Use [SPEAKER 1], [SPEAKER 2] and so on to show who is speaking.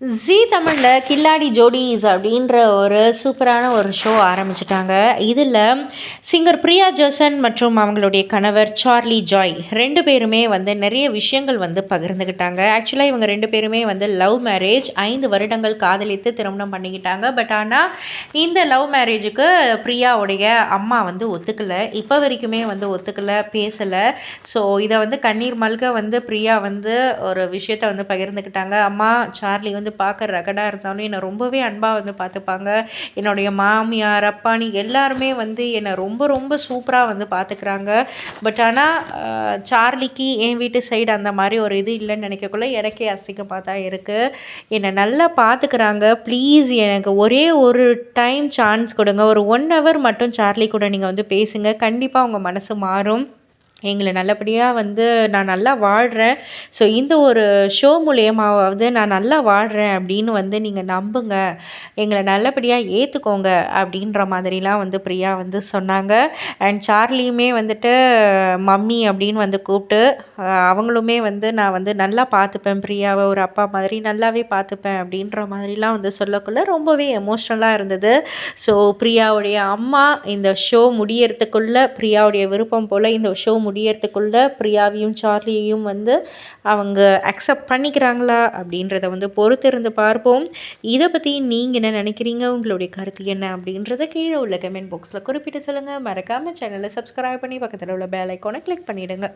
[SPEAKER 1] ஜீ தமிழில் கில்லாடி ஜோடிஸ் அப்படின்ற ஒரு சூப்பரான ஒரு ஷோ ஆரம்பிச்சிட்டாங்க. இதில் சிங்கர் பிரியா ஜோசன் மற்றும் அவங்களுடைய கணவர் சார்லி ஜாய் ரெண்டு பேருமே வந்து நிறைய விஷயங்கள் வந்து பகிர்ந்துக்கிட்டாங்க ஆக்சுவலாக இவங்க ரெண்டு பேருமே வந்து லவ் மேரேஜ் ஐந்து வருடங்கள் காதலித்து திருமணம் பண்ணிக்கிட்டாங்க. பட் ஆனால் இந்த லவ் மேரேஜுக்கு பிரியாவுடைய அம்மா வந்து ஒத்துக்கலை. இப்போ வரைக்குமே வந்து ஒத்துக்கலை பேசலை. ஸோ இதை வந்து கண்ணீர் மல்க வந்து பிரியா வந்து ஒரு விஷயத்தை வந்து பகிர்ந்துக்கிட்டாங்க அம்மா சார்லி வந்து வந்து பார்க்க ரகடாக இருந்தாலும் என்னை ரொம்பவே அன்பாக வந்து பார்த்துப்பாங்க. என்னுடைய மாமியார் அப்பானி எல்லாருமே வந்து என்னை ரொம்ப ரொம்ப சூப்பராக வந்து பார்த்துக்கிறாங்க. பட் ஆனால் சார்லிக்கு என் வீட்டு சைடு அந்த மாதிரி ஒரு இது இல்லைன்னு நினைக்கக்குள்ள எனக்கே அசிங்கமாக தான் இருக்குது என்னை நல்லா பார்த்துக்கிறாங்க. ப்ளீஸ் எனக்கு ஒரே ஒரு டைம் சான்ஸ் கொடுங்க. ஒரு ஒன் ஹவர் மட்டும் சார்லி கூட நீங்கள் வந்து பேசுங்க. கண்டிப்பாக உங்கள் மனசு மாறும். எங்களை நல்லபடியாக வந்து நான் நல்லா வாழ்கிறேன் ஸோ இந்த ஒரு ஷோ மூலியமாவது நான் நல்லா வாழ்கிறேன் அப்படின்னு வந்து நீங்கள் நம்புங்க. எங்களை நல்லபடியாக ஏற்றுக்கோங்க அப்படின்ற மாதிரிலாம் வந்து பிரியா வந்து சொன்னாங்க. அண்ட் சார்லியுமே வந்துட்டு மம்மி அப்படின்னு வந்து கூப்பிட்டு அவங்களுமே வந்து நான் வந்து நல்லா பார்த்துப்பேன் பிரியாவை ஒரு அப்பா மாதிரி நல்லாவே பார்த்துப்பேன் அப்படின்ற மாதிரிலாம் வந்து சொல்லக்குள்ளே ரொம்பவே எமோஷ்னலாக இருந்தது. ஸோ பிரியாவுடைய அம்மா இந்த ஷோ முடியறதுக்குள்ளே பிரியாவுடைய விருப்பம் போல் இந்த ஷோ முடியறதுக்குள்ளே பிரியாவையும் சார்லியையும் வந்து அவங்க அக்செப்ட் பண்ணிக்கிறாங்களா அப்படின்றத வந்து பொறுத்திருந்து பார்ப்போம். இதை பற்றி நீங்கள் என்ன நினைக்கிறீங்க? உங்களுடைய கருத்து என்ன அப்படின்றத கீழே உள்ள கமெண்ட் பாக்ஸில் குறிப்பிட்டு சொல்லுங்கள் மறக்காமல் சேனலை சப்ஸ்கிரைப் பண்ணி பக்கத்தில் உள்ள பேல் ஐக்கானை கிளிக் பண்ணிவிடுங்க